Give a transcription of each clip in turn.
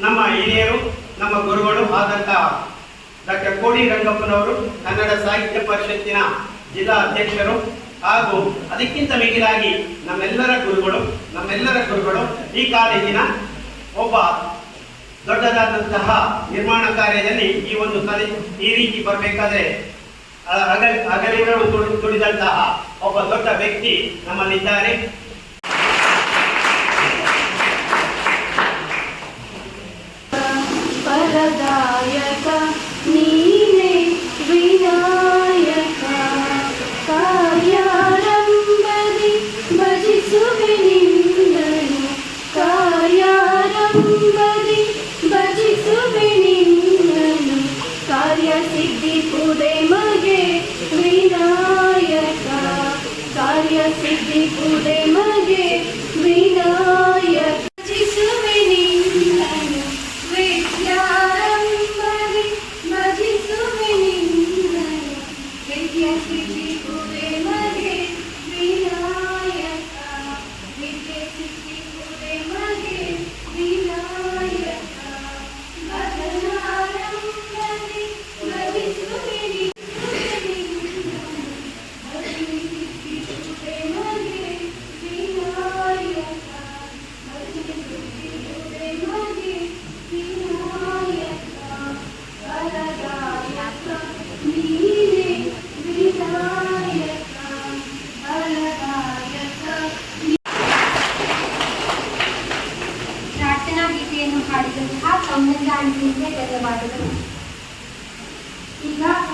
ನಮ್ಮ ಹಿರಿಯರು, ನಮ್ಮ ಗುರುಗಳು ಆದಂತ ಡಾಕ್ಟರ್ ಕೋಡಿ ರಂಗಪ್ಪನವರು, ಕನ್ನಡ ಸಾಹಿತ್ಯ ಪರಿಷತ್ತಿನ ಜಿಲ್ಲಾ ಅಧ್ಯಕ್ಷರು ಹಾಗೂ ಅದಕ್ಕಿಂತ ಮಿಗಿಲಾಗಿ ನಮ್ಮೆಲ್ಲರ ಗುರುಗಳು ನಮ್ಮೆಲ್ಲರ ಗುರುಗಳು ಈ ಕಾಲೇಜಿನ ಒಬ್ಬ ದೊಡ್ಡದಾದಂತಹ ನಿರ್ಮಾಣ ಕಾರ್ಯದಲ್ಲಿ ಈ ಒಂದು ಕಲೆ ಈ ರೀತಿ ಬರಬೇಕಾದ್ರೆ ಅಗಲ ಅಗಲಿಗಳು ದುಡಿ- ದುಡಿದಂತಹ ಒಬ್ಬ ದೊಡ್ಡ ವ್ಯಕ್ತಿ ನಮ್ಮಲ್ಲಿದ್ದಾರೆ. ಪರದಾಯಕ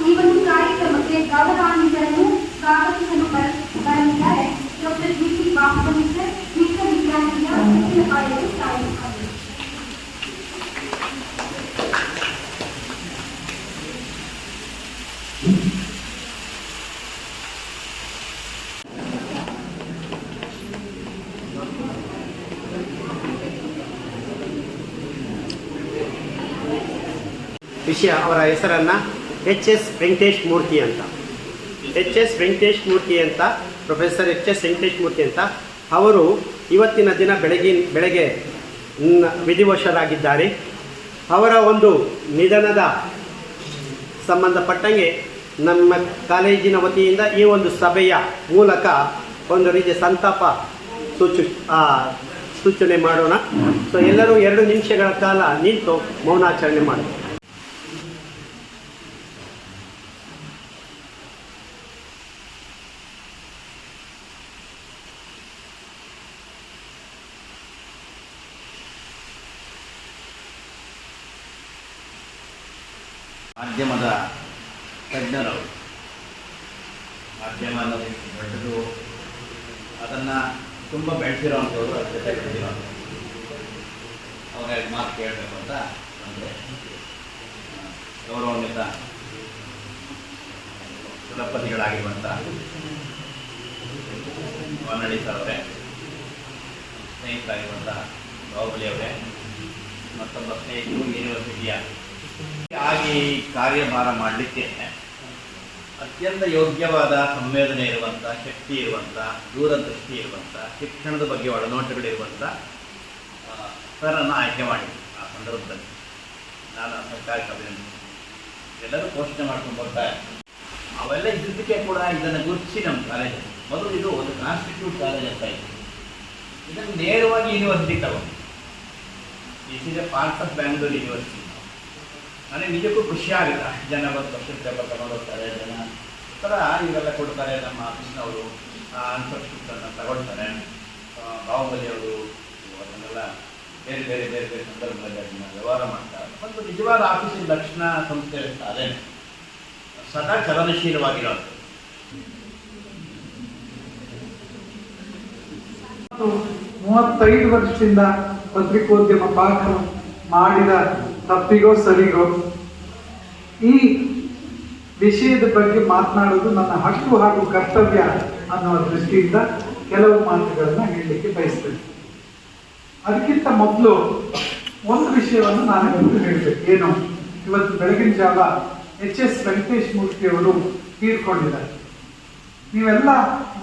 ಈ ಒಂದು ಕಾರ್ಯಕ್ರಮಕ್ಕೆ ಗೌರವಾನ್ವಿತರನ್ನು ಸ್ವಾಗತಿಸಲು ಬರ ಬರಲಿದ್ದಾರೆ doctor B T Bahubali sir ವಿಶ್ವವಿದ್ಯಾಲಯ ಉಚ್ಚಿಲ ಕಾಲೇಜು ಪ್ರಾರಂಭ ವಿಷಯ ಅವರ ಹೆಸರನ್ನ ಎಚ್ ಎಸ್ ವೆಂಕಟೇಶ್ ಮೂರ್ತಿ ಅಂತ. ಎಚ್ ಎಸ್ ವೆಂಕಟೇಶ್ ಮೂರ್ತಿ ಅಂತ, professor H S Venkatesh Murthy ಅಂತ, ಅವರು ಇವತ್ತಿನ ದಿನ ಬೆಳಗಿನ ಬೆಳಗ್ಗೆ ವಿಧಿವಶರಾಗಿದ್ದಾರೆ. ಅವರ ಒಂದು ನಿಧನದ ಸಂಬಂಧಪಟ್ಟಂಗೆ ನಮ್ಮ ಕಾಲೇಜಿನ ವತಿಯಿಂದ ಈ ಒಂದು ಸಭೆಯ ಮೂಲಕ ಒಂದು ರೀತಿಯ ಸಂತಾಪ ಸೂಚ ಸೂಚನೆ ಮಾಡೋಣ. ಸೊ ಎಲ್ಲರೂ ಎರಡು ನಿಮಿಷಗಳ ಕಾಲ ನಿಂತು ಮೌನಾಚರಣೆ ಮಾಡೋಣ. ಮಾಧ್ಯಮದ ತಜ್ಞರು ಮಾಧ್ಯಮ ಅನ್ನೋದು ದೊಡ್ಡದು, ಅದನ್ನು ತುಂಬ ಬೆಳೆಸಿರೋವಂಥವ್ರು ಅದ್ರ ಜೊತೆ ಬೆಳೆದಿರೋವಂಥವ್ರು ಅವ್ರ ಎರಡು ಮಾತು ಕೇಳಬೇಕು ಅಂತ ಅಂದರೆ ಗೌರವಾನ್ವಿತ ಕುಲಪತಿಗಳಾಗಿರುವಂಥ ವಾನಡಿ ಸರ್ ಅವರೇ ಸ್ನೇಹಿತರಾಗಿರುವಂಥ ಬಾಹುಬಲಿ ಅವರೇ, ಮತ್ತೊಬ್ಬ ಸ್ನೇಹಿತರು ಯೂನಿವರ್ಸಿಟಿಯ ಆಗಿ ಕಾರ್ಯಭಾರ ಮಾಡಲಿಕ್ಕೆ ಅತ್ಯಂತ ಯೋಗ್ಯವಾದ ಸಂವೇದನೆ ಇರುವಂಥ ಶಕ್ತಿ ಇರುವಂಥ ದೂರದೃಷ್ಟಿ ಇರುವಂಥ ಶಿಕ್ಷಣದ ಬಗ್ಗೆ ಒಳನೋಟಗಳಿರುವಂಥ ಸರನ್ನು ಆಯ್ಕೆ ಮಾಡಿ ಆ ಸಂದರ್ಭದಲ್ಲಿ. ನಾನು ಸರ್ಕಾರಿ ಅಭಿನಂದಿಸ್ತೀನಿ. ಎಲ್ಲರೂ ಪೋಷಣೆ ಮಾಡ್ಕೊಂಡು ಬರ್ತಾ ಅವೆಲ್ಲ ಇದ್ದಕ್ಕೆ ಕೂಡ ಇದನ್ನು ಗುರುತಿಸಿ ನಮ್ಮ ಮೊದಲು ಇದು ಒಂದು ಕಾನ್ಸ್ಟಿಟ್ಯೂಟ್ ಕಾಲೇಜ್ ಅಂತ ಇತ್ತು. ಇದನ್ನು ನೇರವಾಗಿ ಯೂನಿವರ್ಸಿಟಿ ತಗೊಂಡು this is a part of Bangalore university ನನಗೆ ನಿಜಕ್ಕೂ ಖುಷಿ ಆಗುತ್ತೆ ಅಷ್ಟು ಜನ ಬಂದು ವರ್ಷದ ಪೇಪರ್ ತಗೊಂಡೋಗ್ತಾರೆ, ಜನ ಥರ ಇವೆಲ್ಲ ಕೊಡ್ತಾರೆ, ನಮ್ಮ ಆಫೀಸ್ನವರು ಅನ್ಸರ್ಸ್ಬಿಟ್ಟನ್ನು ತಗೊಳ್ತಾರೆ. ಬಾಹುಬಲಿ ಅವರು ಅದನ್ನೆಲ್ಲ ಬೇರೆ ಬೇರೆ ಬೇರೆ ಬೇರೆ ಸಂದರ್ಭದಲ್ಲಿ ಅದನ್ನ ವ್ಯವಹಾರ ಮಾಡ್ತಾರೆ. ಒಂದು ನಿಜವಾದ ಆಫೀಸಿನ ಲಕ್ಷಣ ಸಂಸ್ಥೆ ಇರ್ತಾರೆ ಸದಾ ಚಲನಶೀಲವಾಗಿರೋದು. ಮೂವತ್ತೈದು ವರ್ಷದಿಂದ ಪತ್ರಿಕೋದ್ಯಮ ಪಾಠ ಮಾಡಿದ ತಪ್ಪಿಗೋ ಸರಿಗೋ, ಈ ವಿಷಯದ ಬಗ್ಗೆ ಮಾತನಾಡುವುದು ನನ್ನ ಹಕ್ಕು ಹಾಗೂ ಕರ್ತವ್ಯ ಅನ್ನುವ ದೃಷ್ಟಿಯಿಂದ ಕೆಲವು ಮಾತುಗಳನ್ನು ಹೇಳಲಿಕ್ಕೆ ಬಯಸ್ತೇನೆ. ಅದಕ್ಕಿಂತ ಮೊದಲು ಒಂದು ವಿಷಯವನ್ನು ನಾನು ಇವತ್ತು ಹೇಳಬೇಕು. ಏನು? ಇವತ್ತು ಬೆಳಗಿನ ಜಾವ ಎಚ್ ಎಸ್ ವೆಂಕಟೇಶ್ ಮೂರ್ತಿಯವರು ತೀರ್ಕೊಂಡಿದ್ದಾರೆ. ನೀವೆಲ್ಲ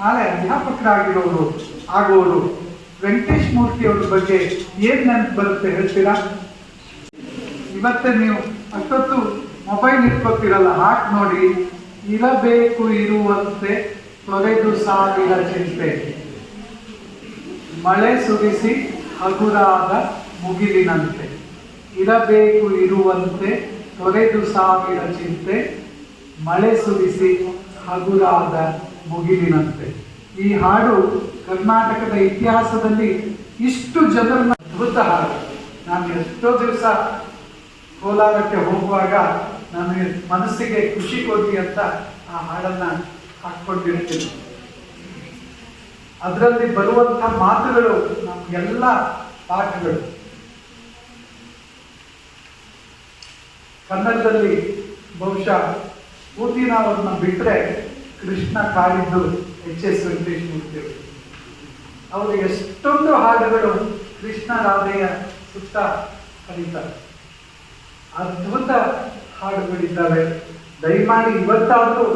ನಾಳೆ ಅಧ್ಯಾಪಕರಾಗಿರೋರು, ಆಗೋರು, ವೆಂಕಟೇಶ್ ಮೂರ್ತಿ ಅವ್ರ ಬಗ್ಗೆ ಏನ್ ನೆನಪು ಬರುತ್ತೆ ಹೇಳ್ತೀರಾ? ಇವತ್ತೇ ನೀವು ಅಷ್ಟೊತ್ತು ಮೊಬೈಲ್ ಇಟ್ಕೊತಿರಲ್ಲ, ಹಾಕಿ ನೋಡಿ. ಇರಬೇಕು ಇರುವಂತೆ ತೊರೆದು ಸಾವಿರ ಚಿಂತೆ. ಮಳೆ ಸುರಿಸಿ ಹಗುರಾದ ಮುಗಿಲಿನಂತೆ. ಇರಬೇಕು ಇರುವಂತೆ ತೊರೆದು ಸಾವಿರ ಚಿಂತೆ. ಮಳೆ ಸುರಿಸಿ ಹಗುರಾದ ಮುಗಿಲಿನಂತೆ. ಈ ಹಾಡು ಕರ್ನಾಟಕದ ಇತಿಹಾಸದಲ್ಲಿ ಇಷ್ಟು ಜನರನ್ನ ಅದ್ಭುತ ಹಾಡು. ನಾನು ಎಷ್ಟೋ ದಿವಸ ಕೋಲಾರಕ್ಕೆ ಹೋಗುವಾಗ ನನಗೆ ಮನಸ್ಸಿಗೆ ಖುಷಿ ಕೊಡಿ ಅಂತ ಆ ಹಾಡನ್ನ ಹಾಕ್ಕೊಂಡಿರ್ತೀನಿ. ಅದರಲ್ಲಿ ಬರುವಂಥ ಮಾತುಗಳು ನಮ್ಗೆಲ್ಲ ಪಾಠಗಳು. ಕನ್ನಡದಲ್ಲಿ ಬಹುಶಃ ಪೂತಿನ ಅವ್ರನ್ನ ಬಿಟ್ಟರೆ ಕೃಷ್ಣ ಕಾಡಿದ್ದು ಎಚ್ ಎಸ್ ವೆಂಕಟೇಶ್ ಮೂರ್ತಿ ಅವರು ಎಷ್ಟೊಂದು ಹಾಡುಗಳು ಕೃಷ್ಣ ರಾಧೆಯ ಸುತ್ತ ಹರಿತಾರೆ ಅದ್ಭುತ ಹಾಡುಗಳಿದ್ದಾವೆ. ದಯಮಾಡಿ ಇವತ್ತಾದರೂ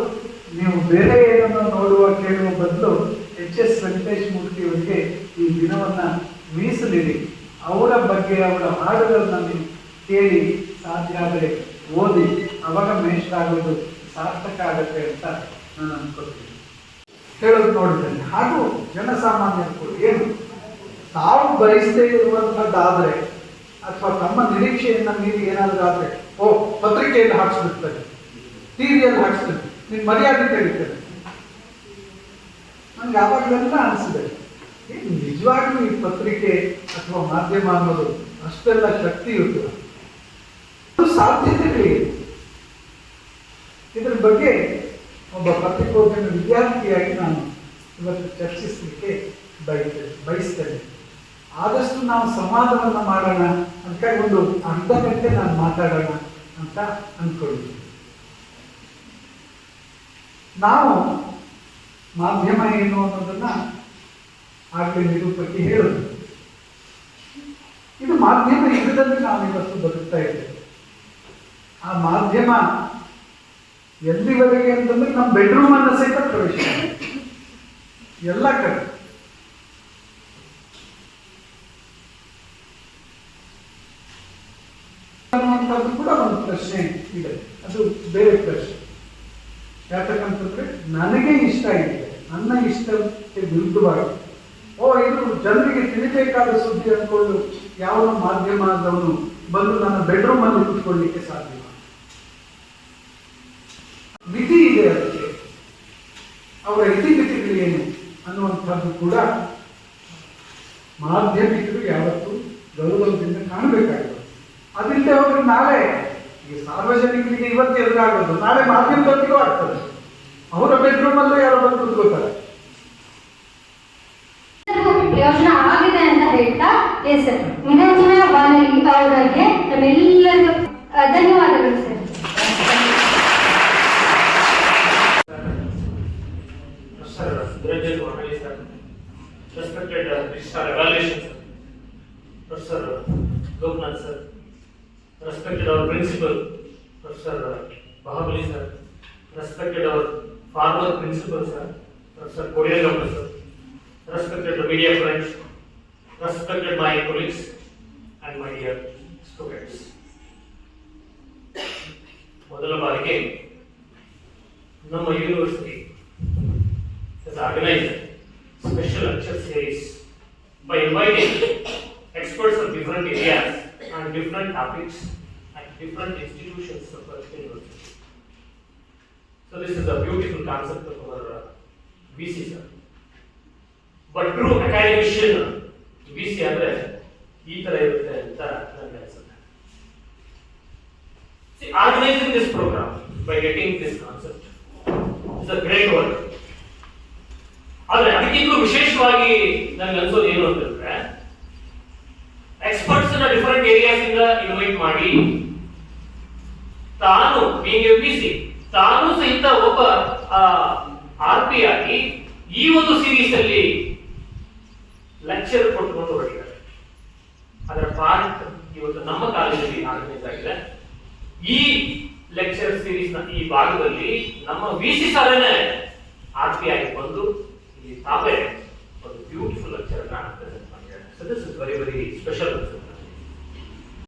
ನೀವು ಬೇರೆ ಏನನ್ನು ನೋಡುವ ಕೇಳುವ ಬದಲು ಎಚ್ ಎಸ್ ವೆಂಕಟೇಶ್ ಮೂರ್ತಿಯವರಿಗೆ ಈ ದಿನವನ್ನು ಮೀಸಲಿಡಿ. ಅವರ ಬಗ್ಗೆ ಅವರ ಹಾಡುಗಳನ್ನು ಕೇಳಿ ಸಾಧ್ಯ ಆದರೆ ಓದಿ, ಅವಾಗ ಮೇಷ್ಟ್ರ ಆಗೋದು ಸಾರ್ಥಕ ಆಗುತ್ತೆ ಅಂತ ನಾನು ಅನ್ಕೋತೀನಿ ಹೇಳೋದು ನೋಡಿದ್ದೇನೆ ಹಾಗೂ ಜನಸಾಮಾನ್ಯರು ಏನು? ತಾವು ಬಯಸದೇ ಇರುವಂಥದ್ದಾದ್ರೆ ಅಥವಾ ತಮ್ಮ ನಿರೀಕ್ಷೆಯನ್ನು ಮೀರಿ ಏನಾದರೂ ಆದರೆ, ಓ, ಪತ್ರಿಕೆಯಲ್ಲಿ ಹಾಕ್ಸ್ಬಿಡ್ತಾರೆ, ಟಿವಿಯಲ್ಲಿ ಹಾಕ್ಸ್ತಾರೆ ನಿಮ್ಗೆ ಮರ್ಯಾದೆ ತೆಗಿತಾರೆ. ನನಗೆ ಆವಾಗಲೆಲ್ಲ ಅನಿಸಿದೆ ನಿಜವಾಗ್ಲೂ ಈ ಪತ್ರಿಕೆ ಅಥವಾ ಮಾಧ್ಯಮ ಅನ್ನೋದು ಅಷ್ಟೆಲ್ಲ ಶಕ್ತಿಯುತ? ಸಾಧ್ಯತೆಗಳಿವೆ ಇದ್ರ ಬಗ್ಗೆ ಒಬ್ಬ ಪತ್ರಿಕೋದ್ಯಮ ವಿದ್ಯಾರ್ಥಿಯಾಗಿ ನಾನು ಇವತ್ತು ಚರ್ಚಿಸಲಿಕ್ಕೆ ಬಯಸ್ತೇನೆ ಬಯಸ್ತೇನೆ. ಆದಷ್ಟು ನಾವು ಸಂವಾದವನ್ನು ಮಾಡೋಣ ಅದಕ್ಕಾಗಿ ಒಂದು ಅರ್ಧ ಗಂಟೆ ನಾನು ಮಾತಾಡೋಣ ಅಂತ ಅಂದ್ಕೊಂಡಿದ್ದೀನಿ ನಾವು ಮಾಧ್ಯಮ ಏನು ಅನ್ನೋದನ್ನ ಆಗಲೇ ನಿರೂಪಕ್ಕೆ ಹೇಳೋದು ಇದು ಮಾಧ್ಯಮ ಯುಗದಲ್ಲಿ ನಾವು ಇವತ್ತು ಬದುಕ್ತಾ ಇದ್ದೇವೆ. ಆ ಮಾಧ್ಯಮ ಎಲ್ಲಿವರೆಗೆ ಅಂತಂದ್ರೆ ನಮ್ಮ ಬೆಡ್ರೂಮ್ ಅನ್ನ ಸಹಿತ ಪ್ರವೇಶ. ಎಲ್ಲ ಕಡೆ ಅನ್ನುವಂಥದ್ದು ಕೂಡ ಒಂದು ಪ್ರಶ್ನೆ ಇದೆ ಅದು ಬೇರೆ ಪ್ರಶ್ನೆ ಯಾಕಂತಂದ್ರೆ ನನಗೆ ಇಷ್ಟ ಇದೆ ಇಷ್ಟಕ್ಕೆ ವಿರುದ್ಧವಾಗಿ ಓ, ಇದು ಜನರಿಗೆ ತಿಳಿಬೇಕಾದ ಸುದ್ದಿ ಅಂದ್ಕೊಂಡು ಯಾವ ಮಾಧ್ಯಮದವನು ಬಂದು ನನ್ನ ಬೆಡ್ರೂಮ್ ಅಲ್ಲಿ ಕುತ್ಕೊಳ್ಳಿಕ್ಕೆ ಸಾಧ್ಯ ಮಿತಿ ಇದೆ ಅದಕ್ಕೆ. ಅವರ ಇತಿಮಿತಿಗಳೇನು ಅನ್ನುವಂಥದ್ದು ಕೂಡ ಮಾಧ್ಯಮಿಕರು ಯಾವತ್ತೂ ಗೌರವದಿಂದ ಕಾಣಬೇಕಾಗಿದೆ ಅದಿಲ್ಲದೆ ಹೋದ್ರೆ ನಾಳೆ ಈ ಸಾರ್ವಜನಿಕರಿಗೆ ಇವತ್ತು ಎದುರಾಗೋದು, ನಾಳೆ ಮಾಧ್ಯಮದೊಂದಿಗೂ ಆಗ್ತದೆ. ಅವರ ಬೆಡ್ರೂಮ್ ಅಲ್ಲೂ ಯಾರೋ ಬಂದು ಕೂತ್ಕೋತಾರೆ ಪ್ರಯೋಜನ ಆಗಿದೆ ಅಂತ ಹೇಳ್ತಾ ಎಸ್ ವಿನೋಜನ ಬಾನಲಿ ಅವರಿಗೆ ನಮ್ಮೆಲ್ಲರಿಗೂ ಆ, ಧನ್ಯವಾದಗಳು sir Sir, Niranjan Mahali, sir. Respected uh, Registrar Evaluation, sir. Professor uh, Loknath, sir. Respected our Principal, Professor uh, Bahabali, sir. Respected our former Principal, sir. Professor Kodiyagappa, sir. Respected the media friends. Respected my colleagues and my dear students. ಮೊದಲ ಬಾರಿಗೆ ನಮ್ಮ university has organized special lecture series by inviting experts of different areas and different topics at different institutions of our university. So this is a beautiful concept of our uh, VC sir. But academician B C ಅಂದ್ರೆ ಈ ತರ ಇರುತ್ತೆ ಅಂತ ನನಗೆ ಅನ್ಸುತ್ತೆ See, organizing this program by getting this concept is a great. ಆದ್ರೆ ವಿಶೇಷವಾಗಿ ನನಗೆ ಅನ್ಸೋದು ಏನು ಅಂತಂದ್ರೆ ಎಕ್ಸ್ಪರ್ಟ್ಸ್ ಡಿಫರೆಂಟ್ ಏರಿಯಾಸ್ ಇಂದ ಇನ್ವೈಟ್ ಮಾಡಿ ತಾನು ಬಿ ಸಿ ತಾನು ಸಹಿತ ಒಬ್ಬ ಆರ್ ಪಿ ಆಗಿ ಈ ಒಂದು ಸೀರೀಸ್ ಅಲ್ಲಿ ಲೆಕ್ಚರ್ ಕೊಟ್ಟುಕೊಂಡು ಹೊರಟಿದ್ದಾರೆ ಅದರ ಪಾರ್ಟ್ ಇವತ್ತು ನಮ್ಮ ಕಾಲೇಜಲ್ಲಿ ಆಗಿದೆ ಈ ಲೆಕ್ಚರ್ ಸೀರೀಸ್ನ ಈ ಭಾಗದಲ್ಲಿ ನಮ್ಮ ವಿ ಸಿ ಸಾರನೇ ಆರ್ತಿಯಾಗಿ ಬಂದು ಇಲ್ಲಿ ತಾವೇ ಒಂದು ಬ್ಯೂಟಿಫುಲ್ ಲೆಕ್ಚರ್ ಅನ್ನ so this is very very special